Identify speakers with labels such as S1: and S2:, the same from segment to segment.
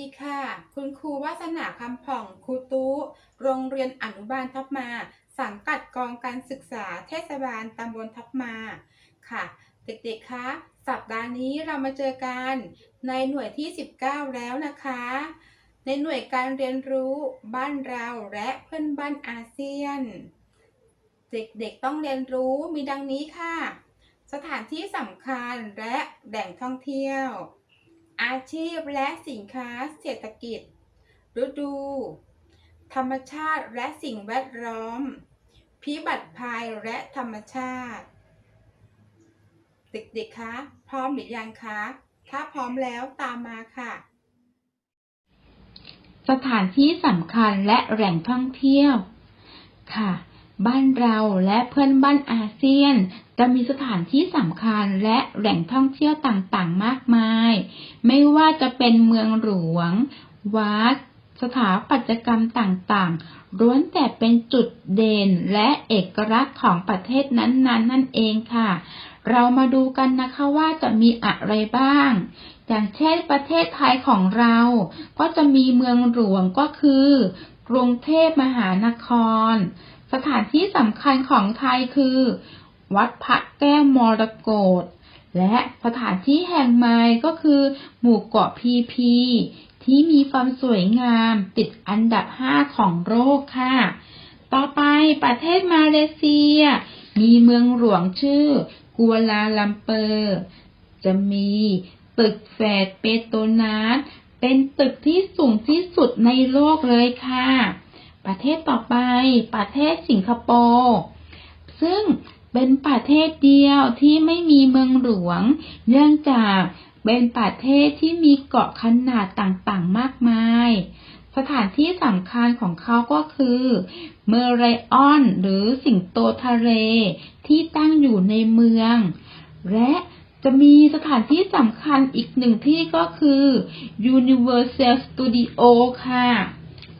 S1: ดีค่ะ คุณครูวาสนาคำผ่องครูตู้ โรงเรียนอนุบาลทับมา สังกัดกองการศึกษาเทศบาลตำบลทับมา ค่ะ เด็กๆ คะ สัปดาห์นี้เรามาเจอกันในหน่วยที่ 19 แล้วนะคะ ในหน่วยการเรียนรู้บ้านเราและเพื่อนบ้านอาเซียน เด็กๆ ต้องเรียนรู้มีดังนี้ค่ะ สถานที่สำคัญและแหล่งท่องเที่ยว อาชีพและสินค้าเศรษฐกิจ ฤดู ธรรมชาติและสิ่งแวดล้อม พิบัติภัยและธรรมชาติ เด็กๆ คะ พร้อมหรือยังคะ ถ้าพร้อมแล้วตามมาค่ะ
S2: สถานที่สำคัญและแหล่งท่องเที่ยวค่ะ บ้านเราและเพื่อนบ้านอาเซียน จะมีสถานที่สำคัญและแหล่งท่องเที่ยวต่างๆ มากมาย ไม่ว่าจะเป็นเมืองหลวง วัด สถาปัตยกรรมต่างๆล้วนแต่เป็นจุดเด่นและเอกลักษณ์ของประเทศนั้นๆนั่นเองค่ะ เรามาดูกันนะคะว่าจะมีอะไรบ้าง อย่างเช่นประเทศไทยของเรา ก็จะมีเมืองหลวงก็คือ กรุงเทพมหานคร สถานที่สำคัญของไทยคือ วัดพระแก้วมรกตและสถานที่แห่งใหม่ก็คือหมู่เกาะพีพี ที่มีความสวยงามติดอันดับ 5 ของโลกค่ะ ต่อไปประเทศมาเลเซีย มีเมืองหลวงชื่อ กัวลาลัมเปอร์ จะมีตึกแฝดเปโตรนัสเป็นตึกที่สูงที่สุดในโลกเลยค่ะ ประเทศต่อไป ประเทศสิงคโปร์ซึ่งเป็นประเทศเดียวที่ไม่มีเมืองหลวง เนื่องจากเป็นประเทศที่มีเกาะขนาดต่างๆมากมาย สถานที่สำคัญของเขาก็คือเมอร์ไรออนหรือสิงโตทะเล ที่ตั้งอยู่ในเมือง และจะมีสถานที่สำคัญอีกหนึ่งที่ก็คือ Universal Studio ค่ะ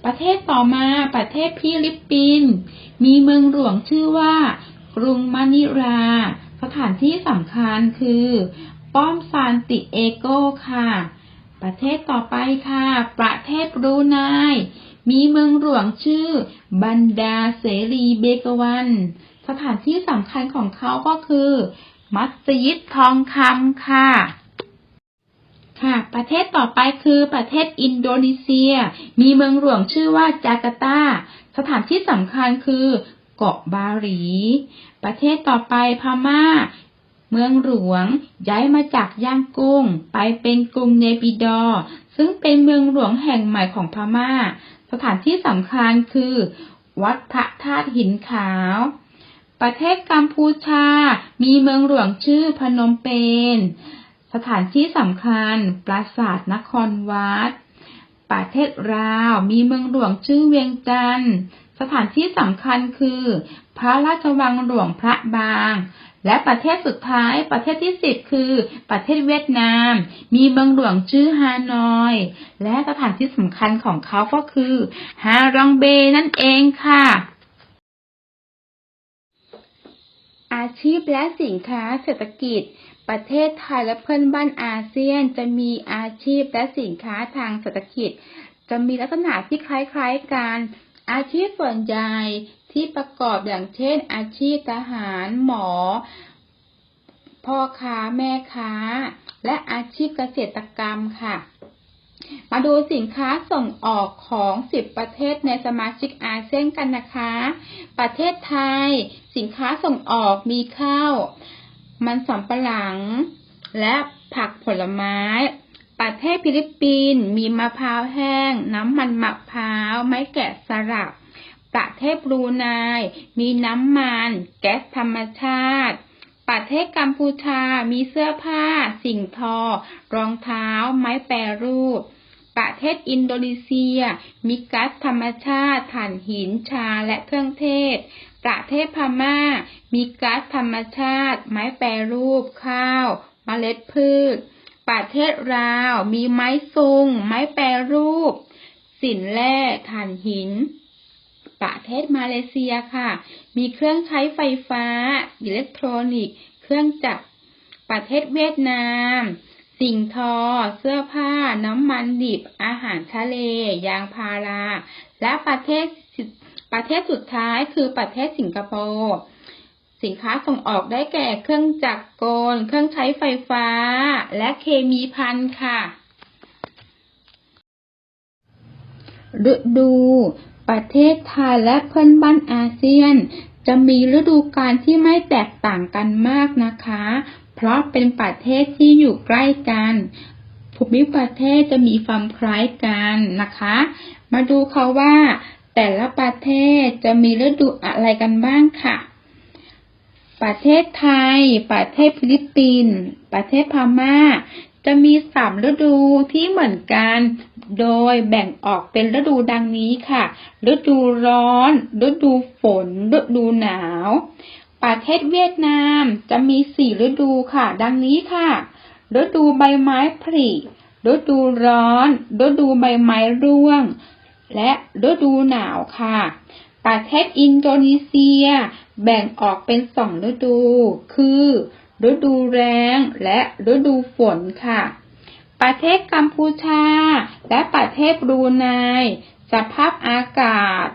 S2: ประเทศต่อมาประเทศฟิลิปปินส์มีเมืองหลวงชื่อว่า กรุงมะนิลา สถานที่สำคัญคือ ป้อมซานติเอโกค่ะ ประเทศต่อไปค่ะ ประเทศบรูไนมีเมืองหลวงชื่อ บันดาเสรีเบกวัน สถานที่สำคัญของเขาก็คือ มัสยิดทองคำค่ะ ค่ะ ประเทศต่อไปคือประเทศอินโดนีเซีย มีเมืองหลวงชื่อว่าจาการ์ตา สถานที่สำคัญคือเกาะบาหลี ประเทศต่อไปพม่า เมืองหลวงย้ายมาจากย่างกุ้ง ไปเป็นกรุงเนปิดอ ซึ่งเป็นเมืองหลวงแห่งใหม่ของพม่า สถานที่สำคัญคือ วัดพระธาตุหินขาว ประเทศกัมพูชา มีเมืองหลวงชื่อพนมเปญ สถานที่สำคัญ ปราสาทนครวัด ประเทศลาว มีเมืองหลวงชื่อเวียงจันทร์สถานที่สำคัญคือ พระราชวังหลวงพระบาง และประเทศสุดท้ายประเทศที่สิบคือ ประเทศเวียดนาม มีเมืองหลวงชื่อฮานอย และสถานที่สำคัญของเขาก็คือ ฮารองเบนั่นเองค่ะ อาชีพและสินค้าเศรษฐกิจ ประเทศไทยและเพื่อนบ้านอาเซียน จะมีอาชีพและสินค้าทางเศรษฐกิจ จะมีลักษณะที่คล้ายๆกัน อาชีพส่วนใหญ่ที่ประกอบอย่างเช่น อาชีพทหารหมอ พ่อค้าแม่ค้า และอาชีพเกษตรกรรมค่ะ มาดูสินค้าส่งออกของ 10 ประเทศในสมาชิกอาเซียนกันนะคะ ประเทศไทย สินค้าส่งออกมีข้าว มันสำปะหลัง และผักผลไม้ ประเทศฟิลิปปินส์มีมะพร้าวแห้ง น้ำมันมะพร้าว ไม้แกะสลัก ประเทศบรูไนมีน้ำมัน แก๊สธรรมชาติประเทศกัมพูชา มีเสื้อผ้า สิ่งทอ รองเท้า ไม้แปรรูป ประเทศอินโดนีเซีย มีก๊าซธรรมชาติถ่านหินชาและเครื่องเทศ ประเทศพม่า มีก๊าซธรรมชาติ ไม้แปรรูปข้าว เมล็ดพืช ประเทศลาว มีไม้ซุง ไม้แปรรูป สินแร่ถ่านหิน ประเทศมาเลเซียค่ะ มีเครื่องใช้ไฟฟ้า อิเล็กทรอนิกส์ เครื่องจักรประเทศเวียดนาม สิ่งทอ เสื้อผ้า น้ำมันดิบ อาหารทะเล ยางพารา และประเทศประเทศสุดท้ายคือประเทศสิงคโปร์สินค้าส่งออกได้แก่เครื่องจักรกล เครื่องใช้ไฟฟ้า และเคมีภัณฑ์ค่ะ ฤดู ประเทศไทยและเพื่อนบ้านอาเซียน จะมีฤดูกาลที่ไม่แตกต่างกันมากนะคะ เพราะเป็นประเทศที่อยู่ใกล้กัน ภูมิประเทศจะมีความคล้ายกันนะคะ มาดูค่ะว่า แต่ละประเทศจะมีฤดูอะไรกันบ้างค่ะ ประเทศไทย ประเทศฟิลิปปินส์ประเทศพม่า จะมีสามฤดูที่เหมือนกัน โดยแบ่งออกเป็นฤดูดังนี้ค่ะ ฤดูร้อน ฤดูฝน ฤดูหนาว ประเทศเวียดนามจะมีสี่ฤดูค่ะ ดังนี้ค่ะ ฤดูใบไม้ผลิฤดูร้อน ฤดูใบไม้ร่วง และฤดูหนาวค่ะ ประเทศอินโดนีเซีย แบ่งออกเป็นสองฤดู คือ ฤดูแล้งและฤดูฝนค่ะ ประเทศกัมพูชา และประเทศบรูไนสภาพอากาศ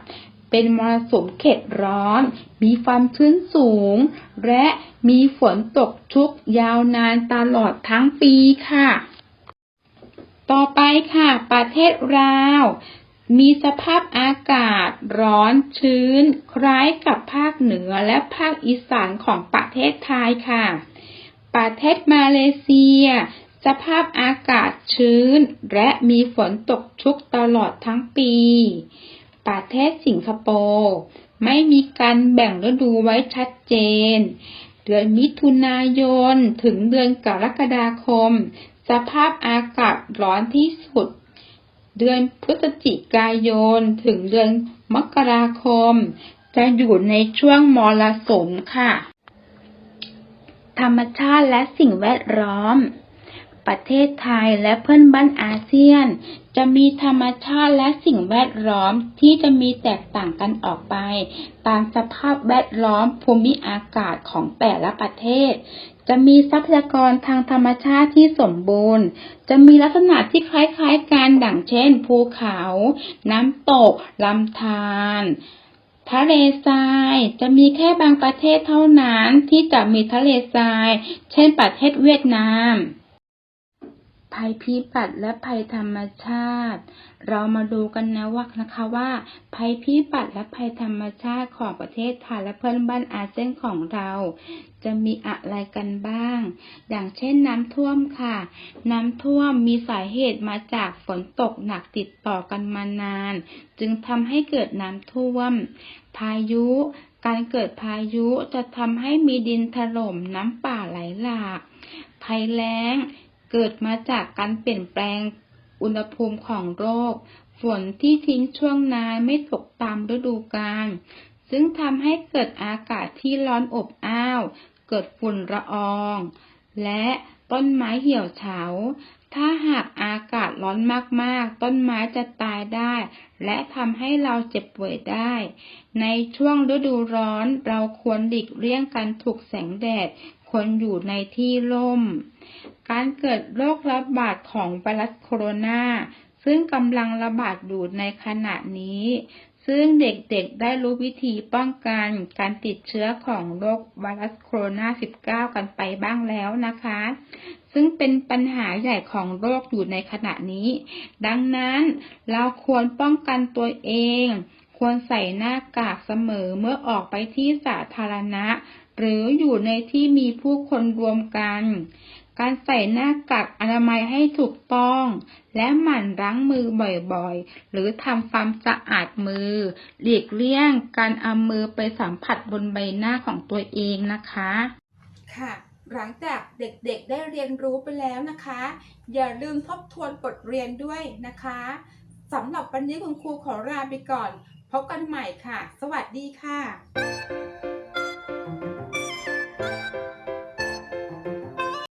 S2: เป็นมรสุมเขตร้อน มีความชื้นสูง และมีฝนตกชุกยาวนานตลอดทั้งปีค่ะ ต่อไปค่ะ ประเทศลาวมีสภาพอากาศร้อนชื้น คล้ายกับภาคเหนือและภาคอีสานของประเทศไทยค่ะ ประเทศมาเลเซีย สภาพอากาศชื้น และมีฝนตกชุกตลอดทั้งปี ประเทศสิงคโปร์ไม่มีการแบ่งฤดูไว้ชัดเจน เดือนมิถุนายนถึงเดือนกรกฎาคม สภาพอากาศร้อนที่สุด เดือนพฤศจิกายนถึงเดือนมกราคม จะอยู่ในช่วงมรสุมค่ะ ธรรมชาติและสิ่งแวดล้อม ประเทศไทยและเพื่อนบ้านอาเซียน จะมีธรรมชาติและสิ่งแวดล้อมที่จะมีแตกต่างกันออกไป ตามสภาพแวดล้อมภูมิอากาศของแต่ละประเทศ จะมีทรัพยากรทางธรรมชาติที่สมบูรณ์ จะมีลักษณะที่คล้ายๆกันดังเช่น ภูเขา น้ำตกลำธารทะเลทรายจะมีแค่บางประเทศเท่านั้นที่จะมีทะเลทราย เช่นประเทศเวียดนาม ภัยพิบัติและภัยธรรมชาติ เรามาดูกันนะว่านะคะว่า ภัยพิบัติและภัยธรรมชาติของประเทศไทยและเพื่อนบ้านอาเซียนของเรา จะมีอะไรกันบ้าง อย่างเช่นน้ำท่วมค่ะ น้ำท่วมมีสาเหตุมาจากฝนตกหนักติดต่อกันมานาน จึงทำให้เกิดน้ำท่วม พายุการเกิดพายุจะทำให้มีดินถล่มน้ำป่าไหลหลาก ภัยแล้ง เกิดมาจากการเปลี่ยนแปลงอุณหภูมิของโลก ฝนที่ทิ้งช่วงนานไม่ตกตามฤดูกาล ซึ่งทำให้เกิดอากาศที่ร้อนอบอ้าว เกิดฝุ่นละออง และต้นไม้เหี่ยวเฉา ถ้าหากอากาศร้อนมากๆ ต้นไม้จะตายได้ และทำให้เราเจ็บป่วยได้ ในช่วงฤดูร้อนเราควรหลีกเลี่ยงการถูกแสงแดดควรอยู่ในที่ร่ม การเกิดโรคระบาดของไวรัสโคโรนาซึ่งกำลังระบาดอยู่ในขณะนี้ ซึ่งเด็กๆได้รู้วิธีป้องกันการติดเชื้อของโรคไวรัสโคโรนา19 กันไปบ้างแล้วนะคะ ซึ่งเป็นปัญหาใหญ่ของโรคอยู่ในขณะนี้ ดังนั้นเราควรป้องกันตัวเอง ควรใส่หน้ากากเสมอเมื่อออกไปที่สาธารณะ หรืออยู่ในที่มีผู้คนรวมกัน การใส่หน้ากากอนามัยให้ถูกต้อง และหมั่นล้างมือบ่อยๆ หรือทำความสะอาดมือ หลีกเลี่ยงการเอามือไปสัมผัสบนใบหน้าของตัวเองนะคะ
S1: ค่ะ หลังจากเด็กๆได้เรียนรู้ไปแล้วนะคะ อย่าลืมทบทวนบทเรียนด้วยนะคะสำหรับวันนี้คุณครูขอลาไปก่อน พบกันใหม่ค่ะ สวัสดีค่ะ